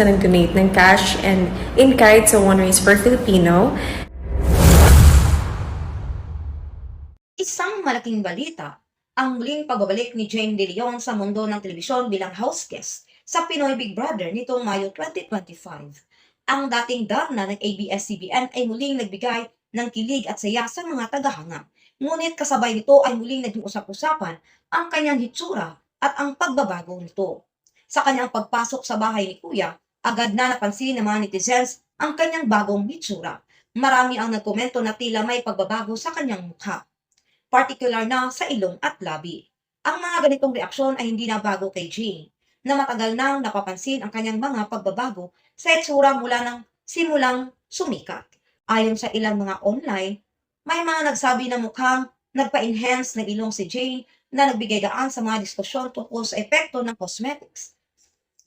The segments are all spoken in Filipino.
na nag-donate ng cash and in-kind sa One Race for Filipino. Isang malaking balita, ang muling pagbabalik ni Jane De Leon sa mundo ng telebisyon bilang house guest sa Pinoy Big Brother nitong Mayo 2025. Ang dating darna ng ABS-CBN ay muling nagbigay ng kilig at saya sa mga tagahanga. Ngunit kasabay nito ay muling naging usap-usapan ang kanyang hitsura at ang pagbabago nito. Sa kanyang pagpasok sa bahay ni Kuya, agad na napansin ng mga netizens ang kanyang bagong hitsura. Marami ang nagkomento na tila may pagbabago sa kanyang mukha particular na sa ilong at labi. Ang mga ganitong reaksyon ay hindi na bago kay Jane, na matagal nang napapansin ang kanyang mga pagbabago sa itsura mula ng simulang sumikat. Ayon sa ilang mga online, may mga nagsabi na mukhang nagpa-enhance ng ilong si Jane na nagbigay daan sa mga diskusyon tungkol sa epekto ng cosmetics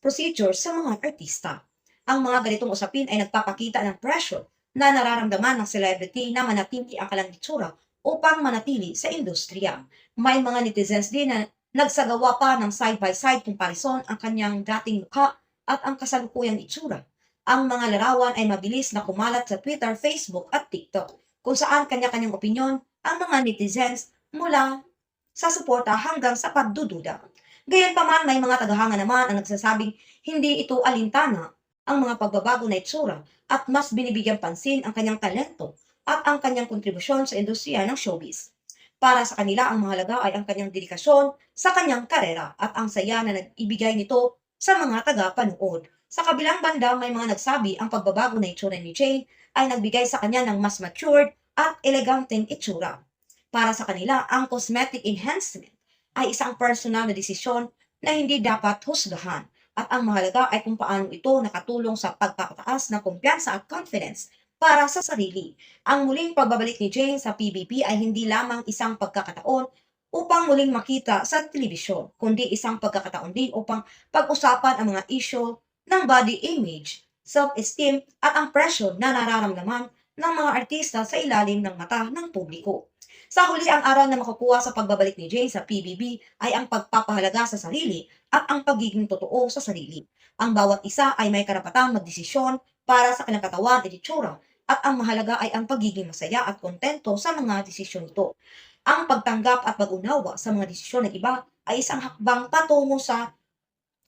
procedures sa mga artista. Ang mga ganitong usapin ay nagpapakita ng pressure na nararamdaman ng celebrity na manatili ang kalang itsura upang manatili sa industriya. May mga netizens din na nagsagawa pa ng side-by-side comparison ang kanyang dating mukha at ang kasalukuyang itsura. Ang mga larawan ay mabilis na kumalat sa Twitter, Facebook at TikTok kung saan kanya-kanyang opinyon ang mga netizens mula sa suporta hanggang sa pagdududa. Gayunpaman may mga tagahanga naman ang nagsasabing hindi ito alintana ang mga pagbabago na itsura at mas binibigyang pansin ang kanyang talento at ang kanyang kontribusyon sa industriya ng showbiz. Para sa kanila, ang mahalaga ay ang kanyang dedikasyon sa kanyang karera at ang saya na nag-ibigay nito sa mga taga-panood. Sa kabilang banda, may mga nagsabi ang pagbabago na itsura ni Jane ay nagbigay sa kanya ng mas matured at eleganteng itsura. Para sa kanila, ang cosmetic enhancement ay isang personal na desisyon na hindi dapat husgahan at ang mahalaga ay kung paano ito nakatulong sa pagpapataas ng kumpiyansa at confidence para sa sarili. Ang muling pagbabalik ni Jane sa PBB ay hindi lamang isang pagkakataon upang muling makita sa telebisyon, kundi isang pagkakataon din upang pag-usapan ang mga issue ng body image, self-esteem at ang pressure na nararamdaman ng mga artista sa ilalim ng mata ng publiko. Sa huli, ang aral na makukuha sa pagbabalik ni Jane sa PBB ay ang pagpapahalaga sa sarili at ang pagiging totoo sa sarili. Ang bawat isa ay may karapatang magdesisyon para sa kanyang katawan at itsura at ang mahalaga ay ang pagiging masaya at kontento sa mga desisyon nito. Ang pagtanggap at pag-unawa sa mga desisyon ng iba ay isang hakbang patungo sa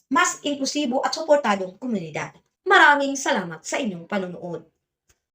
mas inklusibo at suportadong komunidad. Maraming salamat sa inyong panunood.